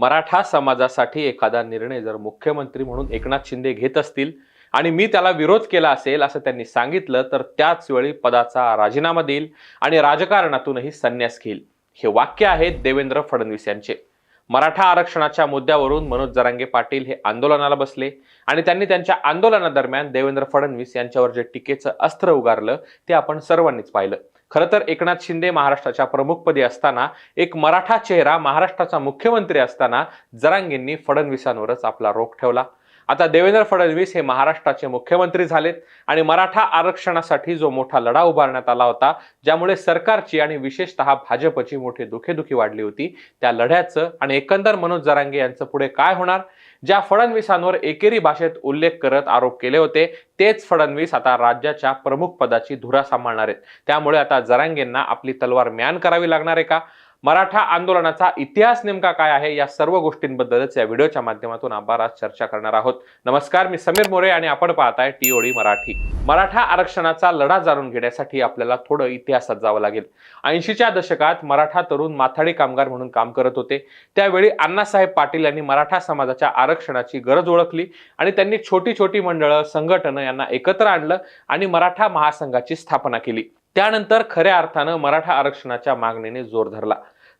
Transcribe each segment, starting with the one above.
मराठा समाजासाठी एखादा निर्णय जर मुख्यमंत्री म्हणून एकनाथ शिंदे घेत असतील आणि मी त्याला विरोध केला असेल असं त्यांनी सांगितलं तर त्याच वेळी पदाचा राजीनामा देईल आणि राजकारणातूनही संन्यास घेईल. हे वाक्य आहेत देवेंद्र फडणवीस यांचे. मराठा आरक्षणाच्या मुद्द्यावरून मनोज जरांगे पाटील हे आंदोलनाला बसले आणि त्यांनी त्यांच्या आंदोलनादरम्यान देवेंद्र फडणवीस यांच्यावर जे टीकेचं अस्त्र उगारलं ते आपण सर्वांनीच पाहिलं. खरं तर एकनाथ शिंदे महाराष्ट्राच्या प्रमुखपदी असताना एक मराठा चेहरा महाराष्ट्राचा मुख्यमंत्री असताना जरांगेंनी फडणवीसांवरच आपला रोख ठेवला. आता देवेंद्र फडणवीस हे महाराष्ट्राचे मुख्यमंत्री झालेत आणि मराठा आरक्षणासाठी जो मोठा लढा उभारण्यात आला होता ज्यामुळे सरकारची आणि विशेषतः भाजपची मोठी दुखेदुखी वाढली होती त्या लढ्याचं आणि एकंदर मनोज जरांगे यांचं पुढे काय होणार? ज्या फडणवीसांवर एकेरी भाषेत उल्लेख करत आरोप केले होते तेच फडणवीस आता राज्याच्या प्रमुख पदाची धुरा सांभाळणार आहेत. त्यामुळे आता जरांगेंना आपली तलवार म्यान करावी लागणार आहे का? मराठा आंदोलनाचा इतिहास नेमका काय आहे या सर्व गोष्टींबद्दलच या व्हिडिओच्या माध्यमातून आपण आज चर्चा करणार आहोत. नमस्कार मी समीर मोरे आणि आपण पाहताय टीओडी मराठी. मराठा आरक्षणाचा लढा जाणून घेण्यासाठी आपल्याला थोडं इतिहासात जावं लागेल. ऐंशीच्या दशकात मराठा तरुण माथाडी कामगार म्हणून काम करत होते. त्यावेळी अण्णासाहेब पाटील यांनी मराठा समाजाच्या आरक्षणाची गरज ओळखली आणि त्यांनी छोटी छोटी मंडळं संघटनं यांना एकत्र आणलं आणि मराठा महासंघाची स्थापना केली. त्यानंतर खऱ्या अर्थानं मराठा आरक्षणाच्या मागणीने जोर धरला.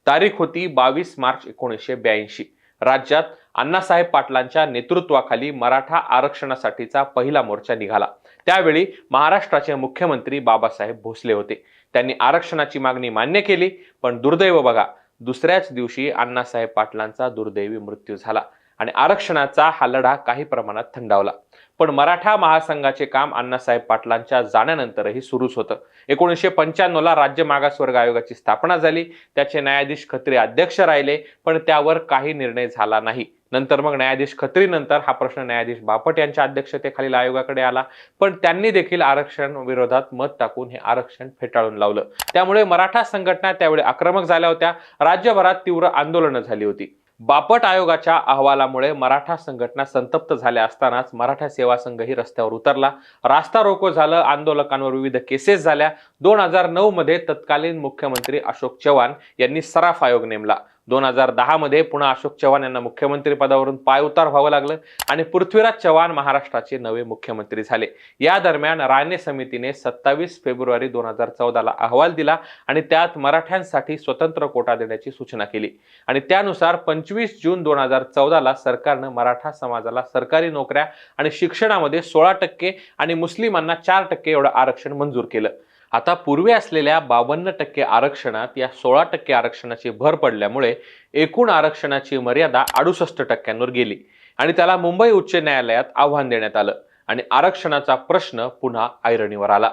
तारीख होती बावीस मार्च एकोणीसशे ब्याऐंशी. राज्यात अण्णासाहेब पाटलांच्या नेतृत्वाखाली मराठा आरक्षणासाठीचा पहिला मोर्चा निघाला. त्यावेळी महाराष्ट्राचे मुख्यमंत्री बाबासाहेब भोसले होते. त्यांनी आरक्षणाची मागणी मान्य केली पण दुर्दैव बघा दुसऱ्याच दिवशी अण्णासाहेब पाटलांचा दुर्दैवी मृत्यू झाला आणि आरक्षणाचा हा लढा काही प्रमाणात थंडावला. पण मराठा महासंघाचे काम अण्णासाहेब पाटलांच्या जाण्यानंतरही सुरूच होतं. एकोणीसशे पंच्याण्णवला राज्य मागासवर्ग आयोगाची स्थापना झाली. त्याचे न्यायाधीश खत्री अध्यक्ष राहिले पण त्यावर काही निर्णय झाला नाही. नंतर मग न्यायाधीश खत्री नंतर हा प्रश्न न्यायाधीश बापट यांच्या अध्यक्षतेखालील आयोगाकडे आला. पण त्यांनी देखील आरक्षण विरोधात मत टाकून हे आरक्षण फेटाळून लावलं. त्यामुळे मराठा संघटना त्यावेळी आक्रमक झाल्या होत्या. राज्यभरात तीव्र आंदोलनं झाली होती. बापट आयोगाच्या अहवालामुळे मराठा संघटना संतप्त झाल्या असतानाच मराठा सेवा संघही रस्त्यावर उतरला. रास्ता रोको झालं आंदोलकांवर विविध केसेस झाल्या. दोन हजार नऊ मध्ये तत्कालीन मुख्यमंत्री अशोक चव्हाण यांनी सराफ आयोग नेमला. दोन हजार दहामध्ये पुन्हा अशोक चव्हाण यांना मुख्यमंत्री पदावरून पायउतार व्हावं लागलं आणि पृथ्वीराज चव्हाण महाराष्ट्राचे नवे मुख्यमंत्री झाले. या दरम्यान राणे समितीने सत्तावीस फेब्रुवारी दोन हजार चौदाला अहवाल दिला आणि त्यात मराठ्यांसाठी स्वतंत्र कोटा देण्याची सूचना केली. आणि त्यानुसार पंचवीस जून दोन हजार चौदाला सरकारनं मराठा समाजाला सरकारी नोकऱ्या आणि शिक्षणामध्ये सोळा टक्के आणि मुस्लिमांना चार टक्के एवढं आरक्षण मंजूर केलं. आता पूर्वी असलेल्या बावन्न टक्के आरक्षणात या सोळा टक्के आरक्षणाची भर पडल्यामुळे एकूण आरक्षणाची मर्यादा अडुसष्ट टक्क्यांवर गेली. आणि त्याला मुंबई उच्च न्यायालयात आव्हान देण्यात आलं आणि आरक्षणाचा प्रश्न पुन्हा ऐरणीवर आला.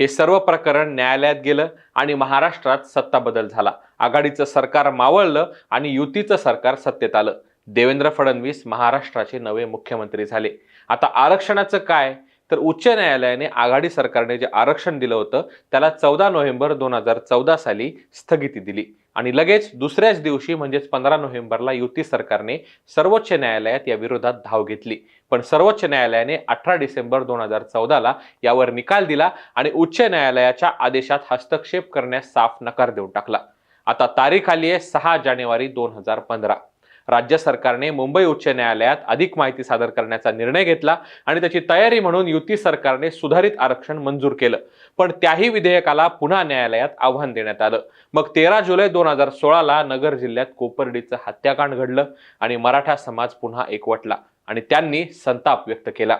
हे सर्व प्रकरण न्यायालयात गेलं आणि महाराष्ट्रात सत्ता बदल झाला. आघाडीचं सरकार मावळलं आणि युतीचं सरकार सत्तेत आलं. देवेंद्र फडणवीस महाराष्ट्राचे नवे मुख्यमंत्री झाले. आता आरक्षणाचं काय? तर उच्च न्यायालयाने आघाडी सरकारने जे आरक्षण दिलं होतं त्याला चौदा नोव्हेंबर दोन हजार चौदा साली स्थगिती दिली. आणि लगेच दुसऱ्याच दिवशी म्हणजेच पंधरा नोव्हेंबरला युती सरकारने सर्वोच्च न्यायालयात या विरोधात धाव घेतली. पण सर्वोच्च न्यायालयाने अठरा डिसेंबर दोन हजार चौदाला यावर निकाल दिला आणि उच्च न्यायालयाच्या आदेशात हस्तक्षेप करण्यास साफ नकार देऊन टाकला. आता तारीख आली आहे सहा जानेवारी दोन हजार पंधरा. राज्य सरकारने मुंबई उच्च न्यायालयात अधिक माहिती सादर करण्याचा निर्णय घेतला आणि त्याची तयारी म्हणून युती सरकारने सुधारित आरक्षण मंजूर केलं. पण त्याही विधेयकाला पुन्हा न्यायालयात आव्हान देण्यात आलं. मग तेरा जुलै दोन हजार सोळाला नगर जिल्ह्यात कोपर्डीचं हत्याकांड घडलं आणि मराठा समाज पुन्हा एकवटला आणि त्यांनी संताप व्यक्त केला.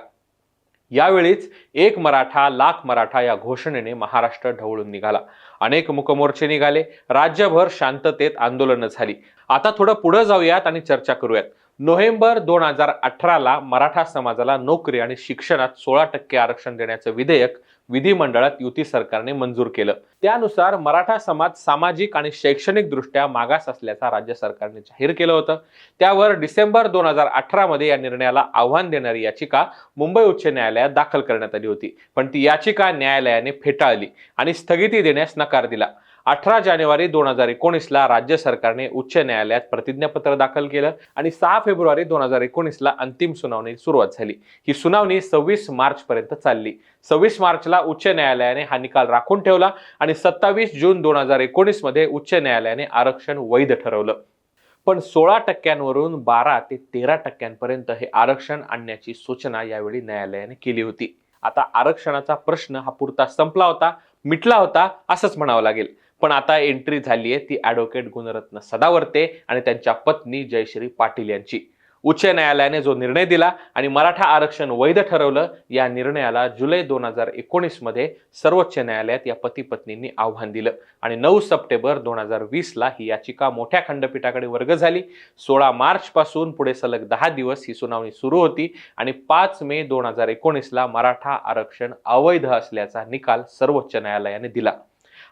यावेळीच एक मराठा लाख मराठा या घोषणेने महाराष्ट्र ढवळून निघाला. अनेक मुकमोर्चे निघाले. राज्यभर शांततेत आंदोलनं झाली. आता थोडं पुढे जाऊयात आणि चर्चा करूयात. नोव्हेंबर दोन हजार अठराला मराठा समाजाला नोकरी आणि शिक्षणात सोळा टक्के आरक्षण देण्याचं विधेयक विधिमंडळात युती सरकारने मंजूर केलं. त्यानुसार मराठा समाज सामाजिक आणि शैक्षणिक दृष्ट्या मागास असल्याचा राज्य सरकारने जाहीर केलं होतं. त्यावर डिसेंबर दोन हजार अठरा मध्ये या निर्णयाला आव्हान देणारी याचिका मुंबई उच्च न्यायालयात दाखल करण्यात आली होती. पण ती याचिका न्यायालयाने फेटाळली आणि स्थगिती देण्यास नकार दिला. अठरा जानेवारी दोन हजार एकोणीसला राज्य सरकारने उच्च न्यायालयात प्रतिज्ञापत्र दाखल केलं आणि सहा फेब्रुवारी दोन हजार एकोणीसला अंतिम सुनावणी सुरुवात झाली. ही सुनावणी सव्वीस मार्च पर्यंत चालली. सव्वीस मार्चला उच्च न्यायालयाने हा निकाल राखून ठेवला आणि सत्तावीस जून दोन हजार एकोणीसमध्ये उच्च न्यायालयाने आरक्षण वैध ठरवलं. पण सोळा टक्क्यांवरून बारा ते तेरा टक्क्यांपर्यंत हे आरक्षण आणण्याची सूचना यावेळी न्यायालयाने केली होती. आता आरक्षणाचा प्रश्न हा पुरता संपला होता मिटला होता असंच म्हणावं लागेल. पण आता एंट्री झाली आहे ती ॲडव्होकेट गुणरत्न सदावर्ते आणि त्यांच्या पत्नी जयश्री पाटील यांची. उच्च न्यायालयाने जो निर्णय दिला आणि मराठा आरक्षण वैध ठरवलं या निर्णयाला जुलै दोन हजार एकोणीसमध्ये सर्वोच्च न्यायालयात या पती पत्नींनी आव्हान दिलं. आणि नऊ सप्टेंबर दोन हजार वीसला ही याचिका मोठ्या खंडपीठाकडे वर्ग झाली. सोळा मार्चपासून पुढे सलग दहा दिवस ही सुनावणी सुरू होती आणि पाच मे दोन हजार एकोणीसला मराठा आरक्षण अवैध असल्याचा निकाल सर्वोच्च न्यायालयाने दिला.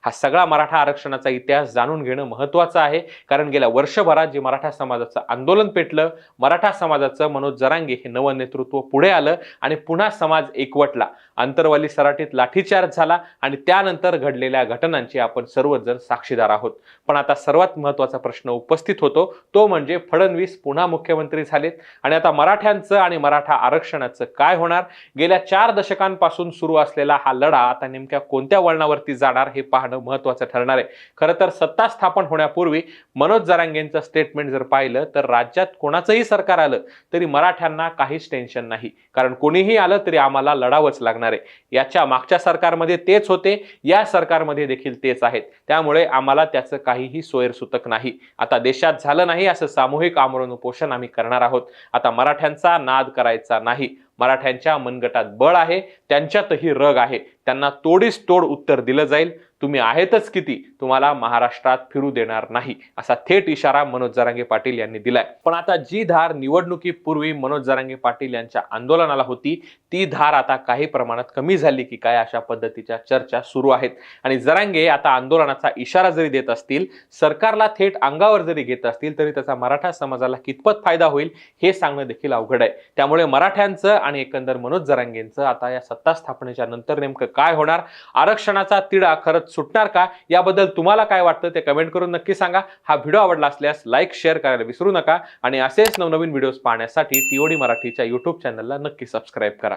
हा सगळा मराठा आरक्षणाचा इतिहास जाणून घेणं महत्वाचं आहे. कारण गेल्या वर्षभरात जे मराठा समाजाचं आंदोलन पेटलं मराठा समाजाचं मनोज जरांगे हे नवं नेतृत्व पुढे आलं आणि पुन्हा समाज एकवटला. आंतरवाली सराटीत लाठीचार्ज झाला आणि त्यानंतर घडलेल्या घटनांची आपण सर्वजण साक्षीदार आहोत. पण आता सर्वात महत्त्वाचा प्रश्न उपस्थित होतो. तो म्हणजे फडणवीस पुन्हा मुख्यमंत्री झालेत आणि आता मराठ्यांचं आणि मराठा आरक्षणाचं काय होणार? गेल्या चार दशकांपासून सुरू असलेला हा लढा आता नेमक्या कोणत्या वळणावरती जाणार हे पाहणं महत्वाचं ठरणार आहे. खरं तर सत्ता स्थापन होण्यापूर्वी मनोज जरांगेंचं स्टेटमेंट जर पाहिलं तर राज्यात कोणाचंही सरकार आलं तरी मराठ्यांना काहीच टेन्शन नाही. कारण कोणीही आलं तरी आम्हाला लढावंच लागणार आहे. याच्या मागच्या सरकारमध्ये तेच होते या सरकारमध्ये देखील तेच आहेत. त्यामुळे आम्हाला त्याचं काहीही सोयरसुतक नाही. आता देशात झालं नाही असं सामूहिक आमरण उपोषण आम्ही करणार आहोत. आता मराठ्यांचा नाद करायचा नाही. मराठ्यांच्या मनगटात बळ आहे त्यांच्यातही रग आहे. त्यांना तोडीस तोड उत्तर दिलं जाईल. तुम्ही आहेतच किती तुम्हाला महाराष्ट्रात फिरू देणार नाही असा थेट इशारा मनोज जरांगे पाटील यांनी दिलाय. पण आता जी धार निवडणुकीपूर्वी मनोज जरांगे पाटील यांच्या आंदोलनाला होती ती धार आता काही प्रमाणात कमी झाली की काय अशा पद्धतीच्या चर्चा सुरू आहेत. आणि जरांगे आता आंदोलनाचा इशारा जरी देत असतील सरकारला थेट अंगावर जरी घेत असतील तरी त्याचा मराठा समाजाला कितपत फायदा होईल हे सांगणं देखील अवघड आहे. त्यामुळे मराठ्यांचं आणि एकंदर मनोज जरांगेंचं आता या सत्ता स्थापनेच्या नंतर नेमकं काय होणार? आरक्षणाचा तिढा खरंच सुटणार का? याबद्दल तुम्हाला काय वाटतं ते कमेंट करून नक्की सांगा. हा व्हिडिओ आवडला असल्यास लाईक शेअर करायला विसरू नका. आणि असेच नवनवीन व्हिडिओज पाहण्यासाठी टीओडी मराठीच्या युट्यूब चॅनलला नक्की सबस्क्राईब करा.